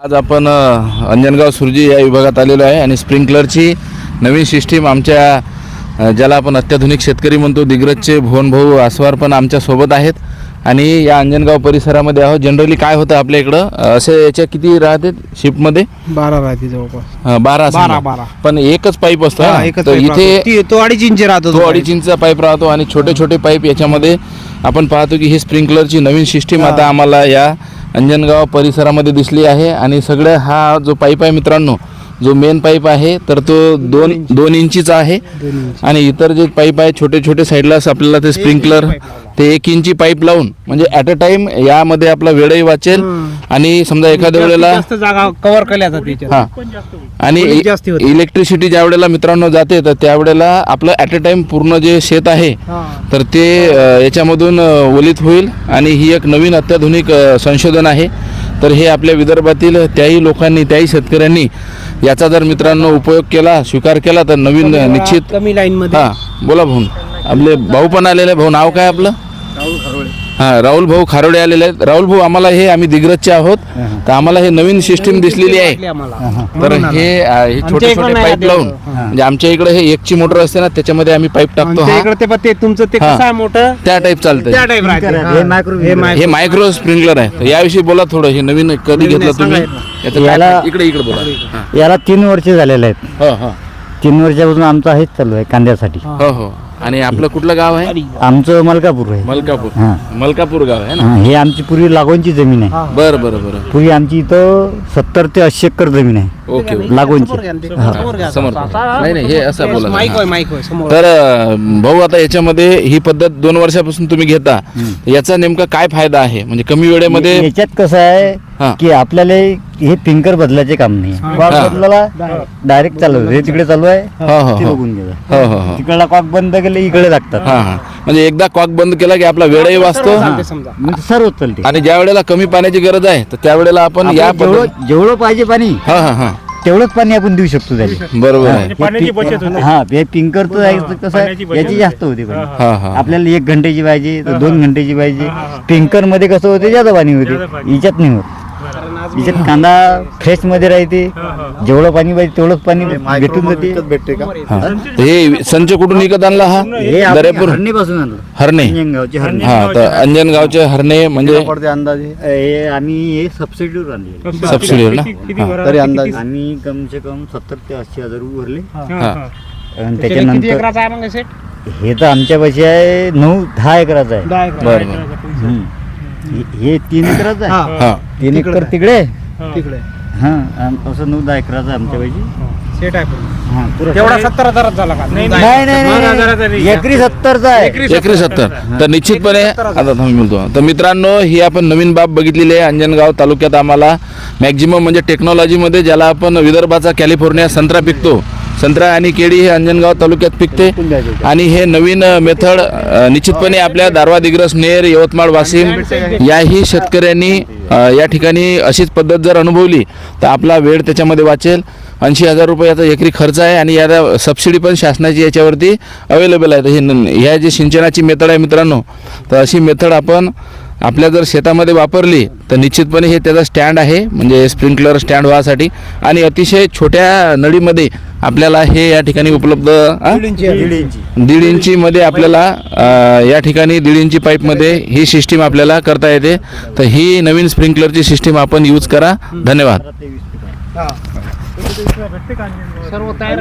आज आपण अंजनगाव सुरजी या विभागात आलेलो आहे आणि स्प्रिंकलरची नवीन सिस्टीम आमच्या ज्याला आपण अत्याधुनिक शेतकरी म्हणतो दिग्रजचे भुवन भाऊ आस्वार पण आमच्यासोबत आहेत. आणि या अंजनगाव परिसरामध्ये आहोत. जनरली काय होतं आपल्या इकडं? असे याच्या किती राहते? शिपमध्ये बारा राहते जवळपास. बारा बारा. बारा. पण एकच पाईप असतो इथे तो अडीच इंच राहतो तो अडीच इंचचा पाईप राहतो आणि छोटे छोटे पाईप याच्यामध्ये आपण पाहतो की ही स्प्रिंकलरची नवीन सिस्टीम आता आम्हाला या अंजनगाव परिसरामध्ये दिसली आहे आणि सगळं हा जो पाईप आहे मित्रांनो जो मेन पाईप आहे तर तो दोन दोन इंचीचा आहे. आणि इतर जे पाईप आहे छोटे छोटे साईडला आपल्याला ते स्प्रिंकलर ते एक इंची पाईप लावून म्हणजे ॲट अ टाइम यामध्ये आपला वेळही वाचेल आणि समजा एखाद्या वेळेला जास्त जागा कव्हर केल्या जाते. हा आणि थोडी जास्ती होते. इलेक्ट्रिसिटी ज्या वेळेला मित्रांनो जाते तर त्यावेळेला आपलं ॲट अ टाइम पूर्ण जे शेत आहे हा. तर ते अ, याच्यामधून अ, वलित होईल आणि ही एक नवीन अत्याधुनिक अ, संशोधन आहे तर हे आपल्या विदर्भातील त्याही लोकांनी त्याही शेतकऱ्यांनी याचा जर मित्रांनो उपयोग केला स्वीकार केला तर नवीन अ, निश्चित कमी लाईन मध्ये हा बोला भाऊ आपले भाऊ पण आलेले. भाऊ नाव काय आपलं हा राहुल भाऊ खारोडे आलेले आहेत. राहुल भाऊ आम्हाला हे आम्ही दिग्रजचे आहोत. तर आम्हाला हे नवीन सिस्टीम दिसलेली आहे. तर हे अ, हे छोटे इकडं छोटे नाही पाईप लावून. म्हणजे आमच्या इकडे हे एकची मोटर असते ना त्याच्यामध्ये आम्ही पाईप टाकतो. आमच्या हा. इकडे ते पण ते तुमचं ते हा. कसं आहे मोठं त्या टाईप चालतंय. त्या टाईप राहते. हे हा. मायक्रो- हे हे मायक्रो मायक्रो स्प्रिंकलर आहे. तर याविषयी बोला थोडं हे नवीन कधी नवीन घेतलं आहे, तुम्ही? सांगा याचं काय याला- इकडे इकडे बोला. याला तीन वर्ष झालेले आहेत. हो हो. तीन वर्षापासून आमचा हेच चालू आहे कांद्यासाठी. हो हो. आणि आपलं कुठलं गाव आहे? आमचं मलकापूर आहे. मलकापूर. हा. मलकापूर गाव आहे ना? हा, हे आमची पूर्वी लागवणची जमीन आहे. हा. बरं बरं बरं. पूर्वी आमची इथं सत्तर ते ऐंशी एकर जमीन आहे. Okay okay. लागवणची. हा. नाही नाही हे असं बोला माईक हा. होय माईक होय समोर. तर अं, भाऊ आता याच्यामध्ये ही पद्धत दोन वर्षापासून तुम्ही घेता. याचा नेमका काय फायदा आहे? म्हणजे कमी वेळेमध्ये याच्यात कसं आहे हा. की आपल्याला हे पिंकर बदलायचे काम नाही. कॉक हा. बदलाला डायरेक्ट चालू आहे. हे तिकडे चालू आहे हो हो ते हो. बघून घ्या हो हो हो. तिकडला कॉक बंद केले इकडे लागतात. हा हा. म्हणजे एकदा कॉक बंद केला की आपला वेळही वाचतो. चालते समजा. म्हणजे सर्व चालते. आणि ज्या वेळेला कमी पाण्याची गरज आहे तर त्यावेळेला आपण या जेवढं जेवढं पाहिजे पाणी हा हा हा. तेवढंच पाणी आपण देऊ शकतो त्याला बरोबर आहे. पाण्याची बचत होते. हा. हे पिंकर तर आहे, कसं पाण्याची आहे याची. जास्त होते पाणी. हा. हा आपल्याला एक घंटेची पाहिजे तर दोन घंटेची पाहिजे. पिंकरमध्ये कसं होते जादा पाणी जादा होते पाणी. याच्यात नाही होत. कारण आज मी- याच्यात कांदा फ्रेशमध्ये राहते. जेवढं पाणी पाहिजे तेवढंच पाणी भेटून जाते. हा. तर हे. संच कुठून विकत आणला हा? हे दर्यापूर? हरणीपासून आणलं. हरणे. अंजनगावचे हरणी. हा तर अंजनगावचे हरणे म्हणजे अंदाजे. हे आम्ही हे सबसिडीवर आणले सबसिडीवर ना? किती- किती हा. भरा- तरी अंदाज. आम्ही कमसे कम सत्तर ते ऐंशी हजार रुपये भरले. हा, हा. हा. आणि त्याच्यात किती त्याच्यानंतर एकराचा आहे मग सेट हे तर आमच्या पैसे आहे नऊ दहा एकराचं आहे. दहा एकर. बरं बरं. हम्म. हे- हे तीन एकराचं हा. आहे. हा. तीन एकर तिकडे. तिकडे. हा आणि नऊ दहा एकराचं आहे आमच्या पैसे सेट आहे पूर्ण. हा पुरं. तेवढा सत्तर हजारात झाला का? नाही, नाही. नाही, मग नाही हजाराचा नाही. नाही. एकरी सत्तरचा आहे. एकरी सत्तर. तर निश्चितपणे आता थांब तर मित्रांनो ही आपण नवीन बाब बघितलेली आहे अंजनगाव तालुक्यात आम्हाला. मॅक्झिमम म्हणजे टेक्नॉलॉजीमध्ये ज्याला आपण विदर्भाचा कॅलिफोर्निया संत्रा पिकतो. संत्रा आणि केळी हे अंजनगाव तालुक्यात पिकते. आणि हे नवीन मेथड निश्चितपणे आपल्या दारवा दिग्रस नेर यवतमाळ वाशिम याही शेतकऱ्यांनी या ठिकाणी अशीच पद्धत जर अनुभवली तर आपला वेळ त्याच्यामध्ये वाचेल. ऐंशी हजार रुपये याचा एकरी खर्च आहे आणि याला सबसिडी पण शासनाची याच्यावरती अवेलेबल आहे. तर ही ह्या जी सिंचनाची मेथड आहे मित्रांनो तर अशी मेथड आपण आपल्या जर शेतामध्ये वापरली तर निश्चितपणे हे त्याचा स्टँड आहे. म्हणजे स्प्रिंकलर स्टँड व्हायसाठी आणि अतिशय छोट्या नळीमध्ये आपल्याला हे या ठिकाणी उपलब्ध आ? दीड इंचीमध्ये आपल्याला अ, या ठिकाणी दीड इंची पाईपमध्ये ही सिस्टीम आपल्याला करता येते. तर ही नवीन स्प्रिंकलरची सिस्टीम आपण यूज करा. धन्यवाद. सर्व तयार